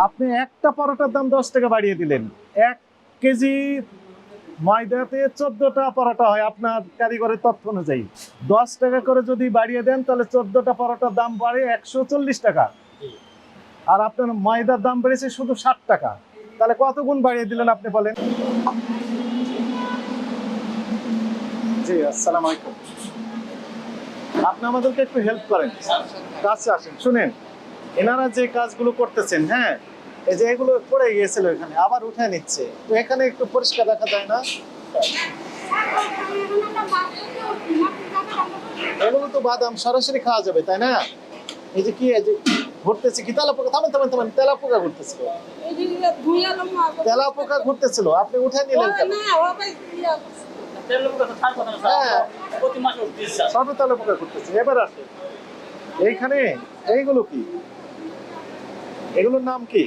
আপনি একটা পরোটার দাম দশ টাকা বাড়িয়ে দিলেন। এক কেজি ময়দাতে চোদ্দটা পরোটা হয় আপনার কারিগরের তথ্য অনুযায়ী। দশ টাকা করে যদি বাড়িয়ে দেন, তাহলে চোদ্দটা পরোটার দাম বাড়ে একশো চল্লিশ টাকা। আর আপনার ময়দার দাম বেড়েছে শুধু ষাট টাকা। তাহলে কত গুণ বাড়িয়ে দিলেন আপনি বলেন? জি, আসসালামু আলাইকুম। আপনি আমাদেরকে একটু হেল্প করেন। কাছে আসেন, শুনেন। এনারা যে কাজগুলো করতেছেন হ্যাঁ এই যে এগুলো পড়ে গিয়েছিল এখানে, আবার উঠে নিচ্ছে। তো এখানে একটু পরিষ্কার রাখা যায় না? এগুলো তো বাদাম সরাসরি খাওয়া যাবে, তাই না? এই যে কি ঘুরতেছে কি? তেলা পোকা থামেন থামেন তেলা পোকা ঘুরতেছিল। তেলা পোকা ঘুরতেছিল, আপনি উঠে নিলেন কেন? হ্যাঁ। ছোট তেলা পোকা ঘুরতেছে, এবার আসে এইখানে, এইগুলো কি? এগুলোর নাম কি?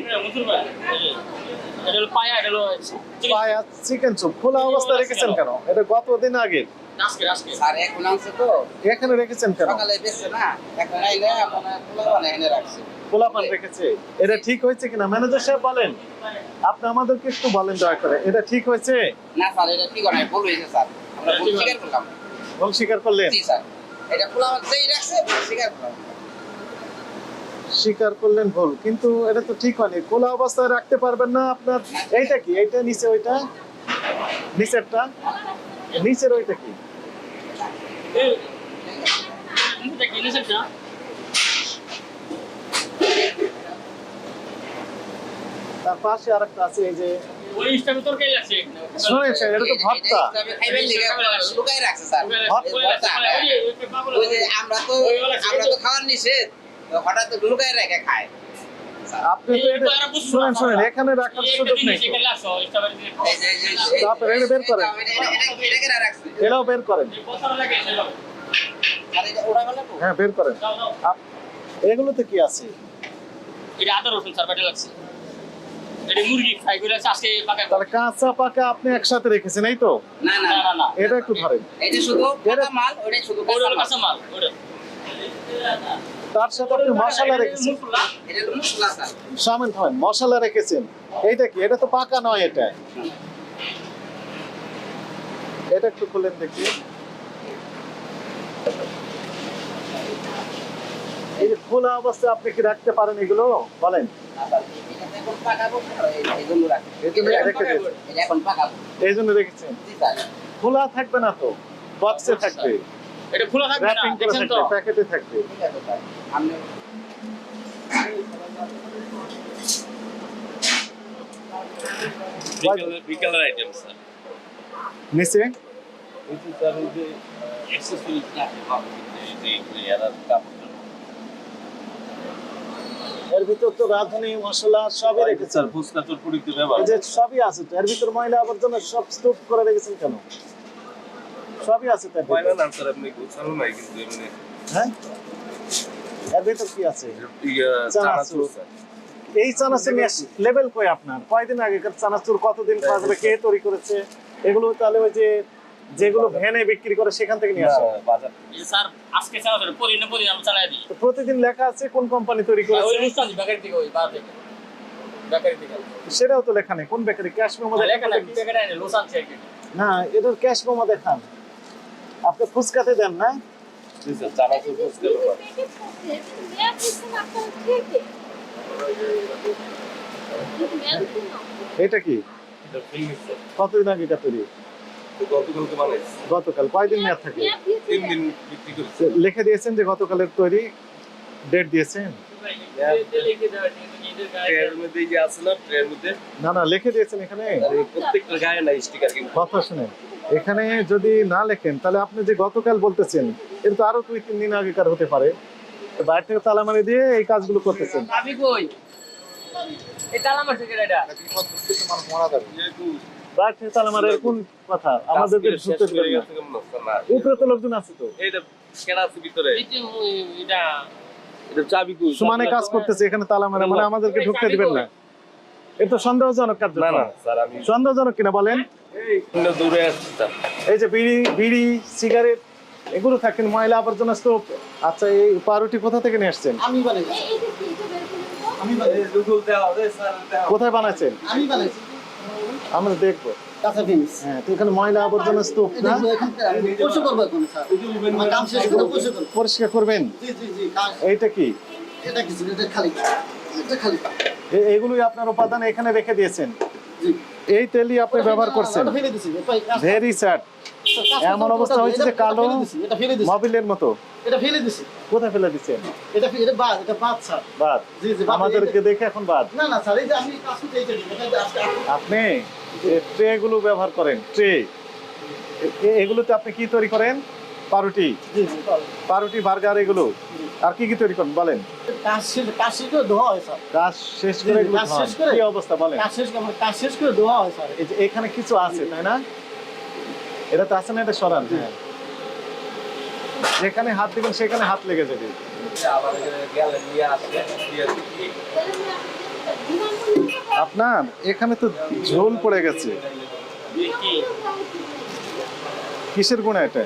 পায়া চিকেন চুপ। খোলা অবস্থায় রেখেছেন কেন? এটা গত দিন আগে? স্যার এখন আনছে তো। এখানে রেখেছেন কেন? সকালে বেচছে না এখন আইলে আপনার পোলাপানে এনে রাখছে। খোলা পান রেখেছে। এটা ঠিক হয়েছে কিনা? ম্যানেজার সাহেব বলেন। আপনি আমাদেরকে একটু বলেন দয়া করে। এটা ঠিক হয়েছে? না স্যার এটা ঠিক ভুল হয়েছে স্যার। আমরা ভুল স্বীকার করলাম। ভুল স্বীকার করলেন? জি স্যার। এটা পোলাপান যেই রাখছে ভুল স্বীকার করলাম। স্বীকার করলেন ভুল কিন্তু এটা তো ঠিক হয়নি। খোলা অবস্থায় রাখতে পারবেন না আপনার এইটা কি? এইটা নিচে ওইটা? নিচেরটা? নিচের ওইটা কি? তার পাশে আছে এই যে আমরা তো খাওয়ার নিষেধ। হঠাৎ লুকাই রেখে খায় আপনি তো এটা শুনেন শুনেন এখানে রাখার সুযোগ নেই তারপরে এটা বের করেন। এটাও বের করেন হ্যাঁ বের করেন এগুলোতে কি আছে এটা আদা রসুন স্যার বাটে লাগছে এটা মুরগি ফ্রাই করে আজকে পাকা তাহলে কাঁচা পাকা আপনি একসাথে রেখেছেন এই তো না না না না এটা একটু ধরেন এটা শুধু কাঁচা মাল ওটা শুধু কাঁচা মাল ওটা তার সাথে আপনি মশলা রেখেছেন। সামেন হয় মশলা রেখেছেন। এইটা কি? এটা তো পাকা নয় এটা। এটা একটু খুলেন দেখি। এই যে খোলা অবস্থায় আপনি কি রাখতে পারেন এগুলো? বলেন। এই জন্য রেখেছেন। খোলা থাকবে না তো? বক্সে থাকবে। এটা খোলা থাকবে না দেখছেন তো? প্যাকেটে থাকবে। ঠিক আছে স্যার আপনি বিকেলের বিকেলের আইটেম স্যার নিচে? কিন্তু স্যার ওই যে অ্যাক্সেসরিজ থাকে ভালো যে এরা কাপড় এর ভিতর তো রাঁধুনি মশলা সবই রেখেছেন। স্যার ফুচকা চটপটিতে ব্যবহার এই যে সবই আছে তো এর ভিতর ময়লা আবর্জনা সব স্তূপ করে রেখেছেন কেন? সবই আছে তো এর ময়লা ভিতর। না স্যার আপনি গোছানো নাই কিন্তু এমনি হ্যাঁ? এর ভিতর কি আছে? চানাচুর। এই চানাচুর লেভেল কই আপনার? কয়দিন আগেকার চানাচুর? কতদিন যাবে কে তৈরি করেছে? এগুলো তাহলে ওই যে যেগুলো ভ্যানে বিক্রি করে সেখান থেকে নিয়ে আসে। বাজার। স্যার আজকে চালাই দিই। প্রতিদিন লেখা আছে কোন কোম্পানি তৈরি ওই করেছে? অনুষ্ঠান বেকারি থেকে ওই বার থেকে। বেকারি থেকে। সেটাও তো লেখা নেই। কোন বেকারি? ক্যাশ মেমো লেখা না বেকারি লোসান থেকে না এটার ক্যাশ মেমো দেখান আপনি ফুচকাতে দেন না? এটা কি? কতদিন আগে এটা তৈরি? গতকাল কয়দিন মেয়াদ থাকে? তিন দিন লিখে দিয়েছেন যে গতকালের তৈরি ডেট দিয়েছেন? ট্রেনের মধ্যে এই যে আছে না না না লিখে দিয়েছেন এখানে। প্রত্যেকটা গায়ে না স্টিকার কথা শুনেন। এখানে যদি না লেখেন তাহলে আপনি যে গতকাল বলতেছেন এটা তো আরও দুই তিন দিন আগেকার হতে পারে। বাইরে থেকে তালা মারি দিয়ে এই কাজগুলো করতেছেন। আমি কই? এটা। আমার থেকে এটা বাইরে থেকে তালা কোন কথা? কেমন স্যার না। উপরে তো লোকজন আছে তো। এটা কেনা আছে ভিতরে। এই যে এটা চাবি সমানে কাজ করতেছে এখানে তালা মারে মানে আমাদেরকে ঢুকতে দিবেন না। এটা তো সন্দেহজনক কার্য না না স্যার আমি সন্দেহজনক কিনা বলেন? এই দূরে এই যে বিড়ি বিড়ি সিগারেট এগুলো থাকেন ময়লা আবর্জনা স্তূপ। আচ্ছা এই পাউরুটি কোথা থেকে নিয়ে আসছেন? আমি বানাইছি। কোথায় বানাচ্ছেন আমি বানাইছি। আমরা দেখব। কাঁচা ফিনিশ হ্যাঁ তো এখানে ময়লা আবর্জনা স্তূপ না? পরিষ্কার করব এখন স্যার। আমার কাম শেষ করে পরিষ্কার পরিষ্কার করবেন? জি জি জি এইটা কি? এটা কিছু এটা খালি। এটা খালি। এগুলোই আপনার উপাদান এখানে রেখে দিয়েছেন? জি। এই তেলই আপনি ব্যবহার করছেন। ভেরি স্যাড এমন অবস্থা হয়েছে যে কালো মোবিলের মতো। এটা ফেলে দিছি। কোথায় ফেলে দিচ্ছেন এটা এটা বাদ এটা বাদ স্যার। বাদ। জি জি আমাদেরকে দেখে এখন বাদ। না না স্যার এই যে আমি কাজ করতে এই যে আপনি ট্রে গুলো ব্যবহার করেন ট্রে এগুলোতে আপনি কি তৈরি করেন? পাউরুটি? পাউরুটি। বার্গার এগুলো? আর কি কি তৈরি করেন বলেন? কাজ শেষ করে ধোয়া হয় স্যার। কাজ শেষ করে কাজ শেষ করে? কি অবস্থা বলেন? কাজ শেষ করে কাজ শেষ করে ধোয়া হয় স্যার। এই যে এখানে কিছু আছে তাই না? এটা তো আছে না এটা সরান হ্যাঁ। যেখানে হাত দিবেন সেখানে হাত লেগে যাবে। আপনার এখানে তো ঝোল পড়ে গেছে। কিসের গুণা এটা?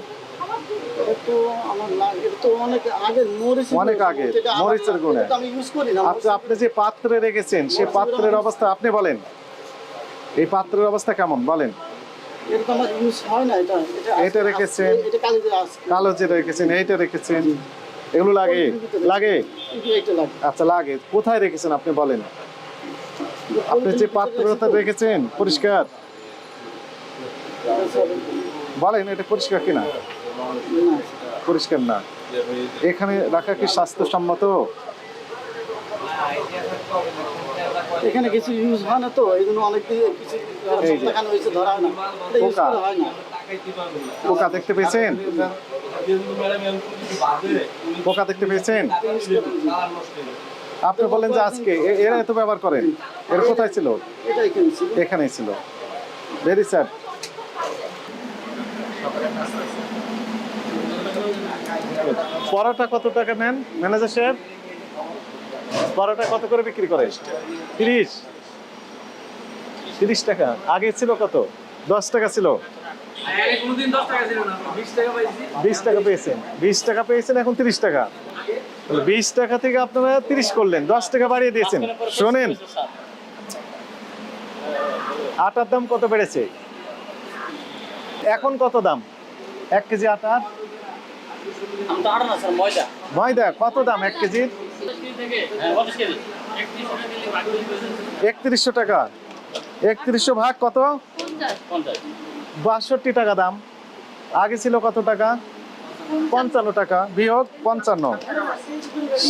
তো আমার লাগে তো অনেক আগে মরিচ অনেক আগে, মরিচের গুণে। আমি ইউজ করি না আপনি আপনি যে পাত্রে রেখেছেন সেই পাত্রের অবস্থা আপনি বলেন। এই পাত্রের অবস্থা কেমন? বলেন। এটা রেখেছেন। কালি যে রেখেছেন এইটা রেখেছেন। এগুলো লাগে? লাগে? আচ্ছা লাগে। কোথায় রেখেছেন আপনি বলেন। আপনি যে পাত্রটা রেখেছেন পরিষ্কার? বলেন এটা পরিষ্কার কিনা? পরিষ্কার না। এখানে রাখা কি স্বাস্থ্যসম্মত? এখানে কিছু ইউজ হয় না তো এই জন্য অনেক কিছু এই হয়েছে ধরা হয় না। পোকা। দেখতে পেয়েছেন? পোকা দেখতে পেয়েছেন? আপনি বলেন যে আজকে এরা এত ব্যবহার করেন? এর কোথায় ছিল? এখানেই ছিল। ভেরি স্যাড পরোটা কত টাকা নেন? ম্যানেজার সাহেব? পরোটা কত করে বিক্রি করে? তিরিশ। তিরিশ টাকা। আগে ছিল কত? দশ টাকা ছিল। বিশ টাকা পেয়েছেন। বিশ টাকা পেয়েছেন, এখন তিরিশ টাকা। বিশ টাকা থেকে আপনারা তিরিশ করলেন। দশ টাকা বাড়িয়ে দিয়েছেন। শোনেন। আটার দাম কত বেড়েছে? এখন কত দাম? এক কেজি আটার আমি তো আড়া না স্যার ময়দা। কত দাম? এক কেজির হ্যাঁ কেজি। একত্রিশশো টাকা। একত্রিশশো ভাগ কত? বাষট্টি টাকা দাম। আগে ছিল কত টাকা? পঞ্চান্ন টাকা। বিয়োগ পঞ্চান্ন।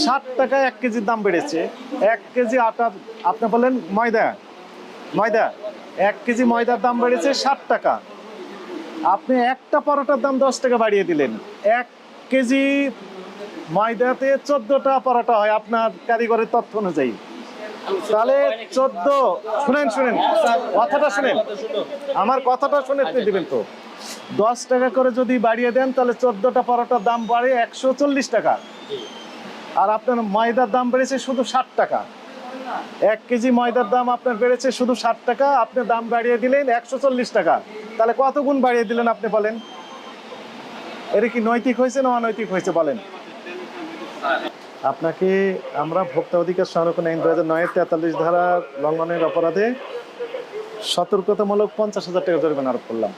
ষাট টাকা এক কেজির দাম বেড়েছে। এক কেজি আটার আপনি বলেন ময়দা। ময়দা এক কেজি ময়দার দাম বেড়েছে ষাট টাকা। আপনি একটা পরোটার দাম দশ টাকা বাড়িয়ে দিলেন। এক কেজি ময়দাতে চোদ্দটা পরোটা হয়, আপনার কারিগরের তথ্য অনুযায়ী। তাহলে চোদ্দ শুনেন শুনেন। কথাটা শুনেন। আমার কথাটা শুনে আপনি দিবেন তো। দশ টাকা করে যদি বাড়িয়ে দেন, তাহলে চোদ্দটা পরোটার দাম বাড়ে একশো চল্লিশ টাকা। আর আপনার ময়দার দাম বেড়েছে শুধু ষাট টাকা। এক কেজি ময়দার দাম আপনার বেড়েছে শুধু ষাট টাকা, আপনি দাম বাড়িয়ে দিলেন একশো চল্লিশ টাকা। তাহলে কত গুণ বাড়িয়ে দিলেন আপনি বলেন? এটা কি নৈতিক হয়েছে না অনৈতিক হয়েছে বলেন? আপনাকে আমরা ভোক্তা অধিকার সংরক্ষণ আইন দু হাজার তেতাল্লিশ ধারা লঙ্ঘনের অপরাধে সতর্কতামূলক পঞ্চাশ হাজার টাকা জরিমানা আরোপ করলাম।